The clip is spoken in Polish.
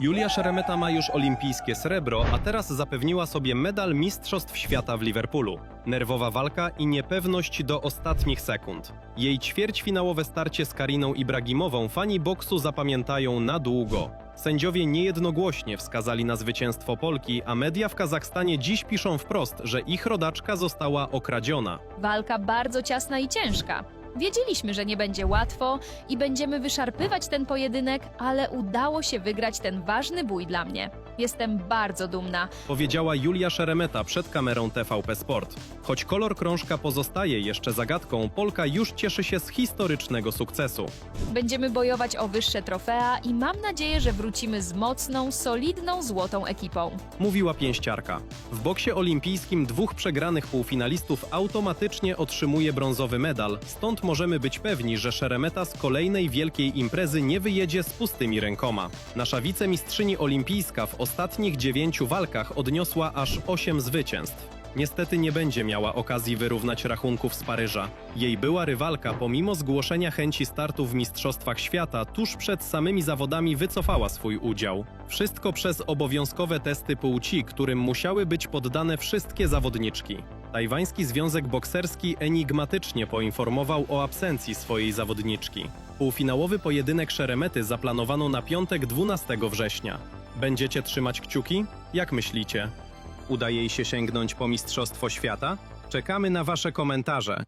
Julia Szeremeta ma już olimpijskie srebro, a teraz zapewniła sobie medal Mistrzostw Świata w Liverpoolu. Nerwowa walka i niepewność do ostatnich sekund. Jej ćwierćfinałowe starcie z Kariną Ibragimową fani boksu zapamiętają na długo. Sędziowie niejednogłośnie wskazali na zwycięstwo Polki, a media w Kazachstanie dziś piszą wprost, że ich rodaczka została okradziona. Walka bardzo ciasna i ciężka. Wiedzieliśmy, że nie będzie łatwo i będziemy wyszarpywać ten pojedynek, ale udało się wygrać ten ważny bój dla mnie. Jestem bardzo dumna. Powiedziała Julia Szeremeta przed kamerą TVP Sport. Choć kolor krążka pozostaje jeszcze zagadką, Polka już cieszy się z historycznego sukcesu. Będziemy bojować o wyższe trofea i mam nadzieję, że wrócimy z mocną, solidną, złotą ekipą. Mówiła pięściarka. W boksie olimpijskim dwóch przegranych półfinalistów automatycznie otrzymuje brązowy medal, stąd możemy być pewni, że Szeremeta z kolejnej wielkiej imprezy nie wyjedzie z pustymi rękoma. Nasza wicemistrzyni olimpijska w ostatnich dziewięciu walkach odniosła aż osiem zwycięstw. Niestety nie będzie miała okazji wyrównać rachunków z Paryża. Jej była rywalka, pomimo zgłoszenia chęci startu w Mistrzostwach Świata, tuż przed samymi zawodami wycofała swój udział. Wszystko przez obowiązkowe testy płci, którym musiały być poddane wszystkie zawodniczki. Tajwański Związek Bokserski enigmatycznie poinformował o absencji swojej zawodniczki. Półfinałowy pojedynek Szeremety zaplanowano na piątek 12 września. Będziecie trzymać kciuki? Jak myślicie? Uda jej się sięgnąć po Mistrzostwo Świata? Czekamy na Wasze komentarze.